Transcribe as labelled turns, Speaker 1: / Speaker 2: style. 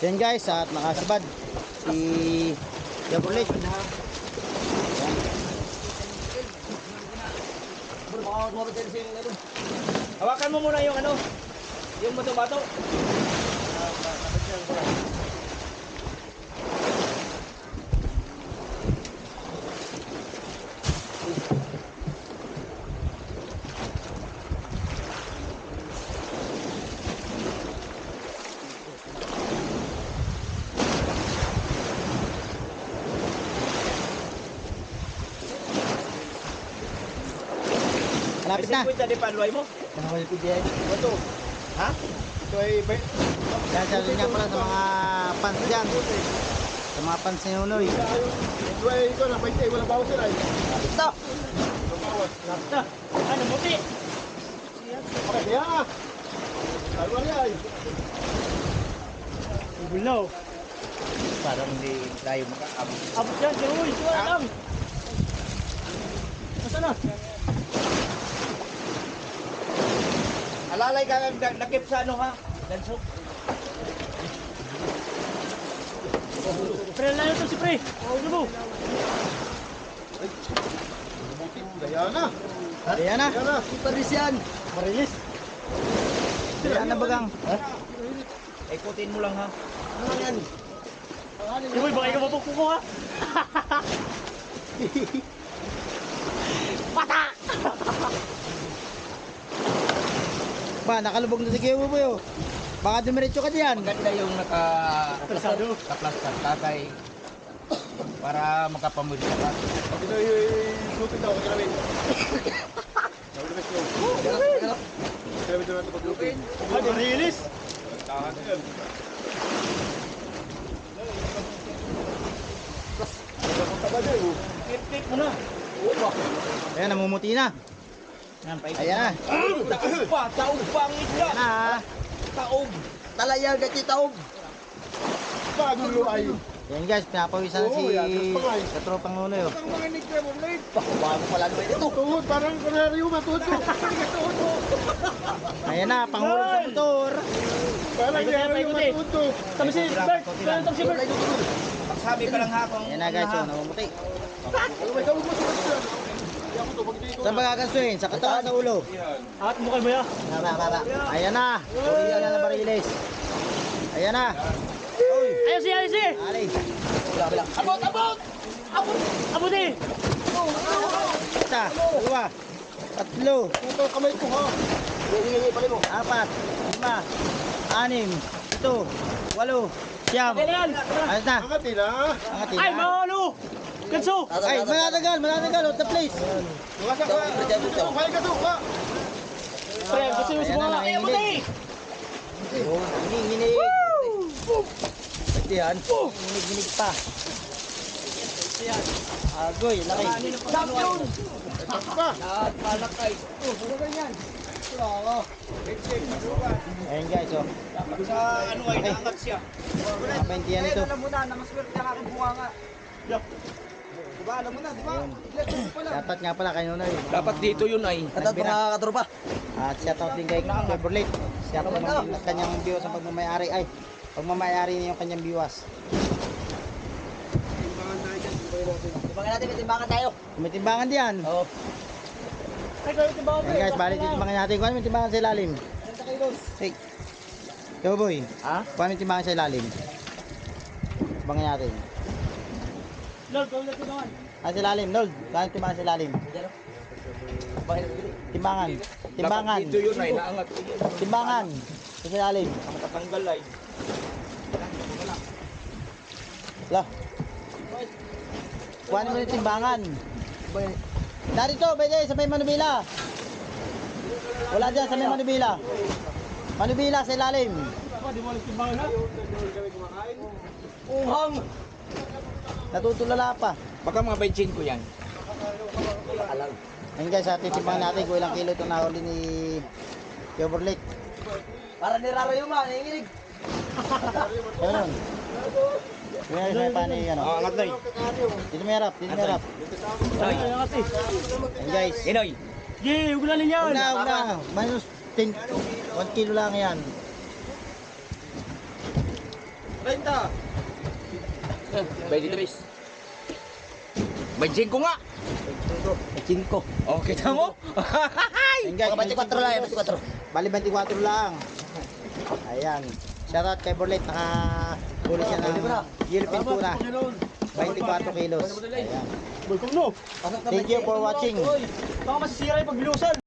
Speaker 1: Yan guys, at nakasabad si Chevrolet.
Speaker 2: Hawakan mo muna yung ano. Yung bato-bato.
Speaker 1: Malapit na.
Speaker 2: May di paluay mo.
Speaker 1: Tanawal PDI.
Speaker 2: Bato. Ha?
Speaker 3: Ito ay ba?
Speaker 1: Yan, sabi nga pala sa mga fans dyan. Sa mga fans ni Unoy.
Speaker 3: Ito ay ito na, may wala bawas sila. eh.
Speaker 1: Ito!
Speaker 3: Walang bawas.
Speaker 2: Lapta. Ano muti?
Speaker 3: Okay, kaya nga. Ano nga ay?
Speaker 2: Bulaw.
Speaker 1: Parang hindi tayo makaabot.
Speaker 2: Abot yan. Uy. Wala lang. Nasaan na?
Speaker 1: Alalay ka nakip sa ano ha?
Speaker 2: Lanso. Pre, layo to si Pre. Oh, ano mo?
Speaker 3: Kaya na.
Speaker 1: Ayan na. Paris yan.
Speaker 2: Marilis.
Speaker 1: Ayan na bagang.
Speaker 2: Ikutin mo lang ha.
Speaker 3: Ano yan?
Speaker 2: Uy, baka ikaw mapukpuk ko ha. Pata!
Speaker 1: Ba, nakalubog na si Kuya Buboy oh. Baka dumiretso ka diyan.
Speaker 4: Maganda yung naka
Speaker 2: Atrasado.
Speaker 4: kaplastar tatay para makapamuli ka pa.
Speaker 3: Ito ay lupin daw, mo. Kaya ito natin paglupin.
Speaker 2: Ah, marilis.
Speaker 3: Tahan yan. Oh?
Speaker 2: Tip-tip mo na.
Speaker 1: Ayan, namumuti na.
Speaker 2: Yan, pa
Speaker 1: Ayan na.
Speaker 4: Taog pa, taog pa ang isda.
Speaker 1: Ayan na. ah.
Speaker 4: Taog. Talaya gati taog.
Speaker 3: Bagong luay.
Speaker 1: Ayan guys, pinapawisan
Speaker 3: Oo,
Speaker 1: si
Speaker 3: yan, tapos pa nga eh.
Speaker 1: sa tropang Unoy oh.
Speaker 4: Ang mga nagkamo late. Bago pala naman ito.
Speaker 3: Tuhod, parang kunwari yung matuhod ko. Tuhod mo.
Speaker 1: Ayan na, panghulog sa motor.
Speaker 3: Parang kunwari yung ko.
Speaker 2: Tama si Bert. Tama si Bert.
Speaker 4: Magsabi ka lang ha kung
Speaker 1: Ayan na guys, oh, namumuti.
Speaker 3: Ano ba, tawag mo sa
Speaker 1: Saan ba gagansuhin? Sa katawan, sa ulo.
Speaker 2: At mukha mo ya.
Speaker 1: Baba, baba. Ayan na. Puriya na ng bariles. Ayan na.
Speaker 2: Ayos si, ayos si.
Speaker 1: Ali.
Speaker 4: Abot, abot!
Speaker 2: Abot eh.
Speaker 1: Isa, dalawa, tatlo,
Speaker 3: Ito ang kamay ko ha.
Speaker 1: apat, lima, anim, ito, walo, siyam.
Speaker 2: Na yan.
Speaker 1: Ayos na.
Speaker 3: Angat nila.
Speaker 1: Angat
Speaker 2: Ay,
Speaker 1: na.
Speaker 2: mahalo. Ganso.
Speaker 1: Ay, manatagal, manatagal. Hold the place.
Speaker 3: Tuwasan ka. Kaya ka to, ha.
Speaker 2: Pre, gusto mo
Speaker 1: Ayan
Speaker 2: subukan. Ay, abot eh.
Speaker 1: Yun, Hinihinig. Ito yan. Hinihinig pa. Agoy, laki.
Speaker 4: Champion!
Speaker 3: Pa.
Speaker 4: Lahat palakay.
Speaker 1: Ayun guys, oh.
Speaker 4: Sa ano ay naangat siya.
Speaker 1: Kapentiyan ito.
Speaker 4: Alam mo na, namaswerte ang aking bunga nga. Diba, alam mo na, di ba?
Speaker 1: Dapat nga pala kayo na yun.
Speaker 4: Dapat dito yun ay.
Speaker 1: At mga katropa. At shoutout din kay Chevrolet. Siya po ang kanyang biwas ang pagmamayari. Ay, pagmamayari niya yung kanyang biwas.
Speaker 4: Timbangan natin, may timbangan tayo.
Speaker 1: May timbangan diyan.
Speaker 4: Oo.
Speaker 2: Ay, din ako,
Speaker 1: Ayan guys, bali timbangan natin. Kuha may timbangan sa ilalim. Hey. Yo boy.
Speaker 4: Ha?
Speaker 1: Kuha may timbangan sa ilalim. Timbangan natin.
Speaker 2: Lord, gawin natin naman.
Speaker 1: Ah, sa ilalim, Lord. May timbangan sa ilalim. Timbangan. Timbangan.
Speaker 4: Dito yun ay naangat.
Speaker 1: Timbangan. Sa ilalim.
Speaker 4: Matatanggal ay.
Speaker 1: Lah. Kuha mo yung timbangan. Narito, pwede sa may Manubila. Wala dyan sa may Manubila. Manubila sa ilalim.
Speaker 2: Ako, di mo alam timbangan ha.
Speaker 4: Uhang!
Speaker 1: Natutulala pa.
Speaker 4: Baka mga 25 ko yan.
Speaker 1: Ayun guys, ating timbangan natin kung ilang kilo itong nahuli ni Chevrolet.
Speaker 4: Para nirarayo mo, nanginginig.
Speaker 1: Ayun. Ayun, may paano yung ano.
Speaker 4: Oh, angat na
Speaker 1: Dito may harap, dito may harap.
Speaker 2: Ay, ay, angat eh.
Speaker 1: Ayun guys.
Speaker 4: Inoy,
Speaker 2: Sige, ugulanin yan.
Speaker 1: Una, una. Minus 10. 1 kilo lang yan.
Speaker 2: 23. May ko nga. Cinco. Oh, kita mo?
Speaker 1: Guys,
Speaker 2: 24 lang, 24.
Speaker 1: Bali 24 lang. Ayan. Shoutout kay Borlet. Nakahuli siya ng Philippine tuna. 24 kilos. Ayan. Thank you for watching.
Speaker 2: Baka masisira yung pagbilusan.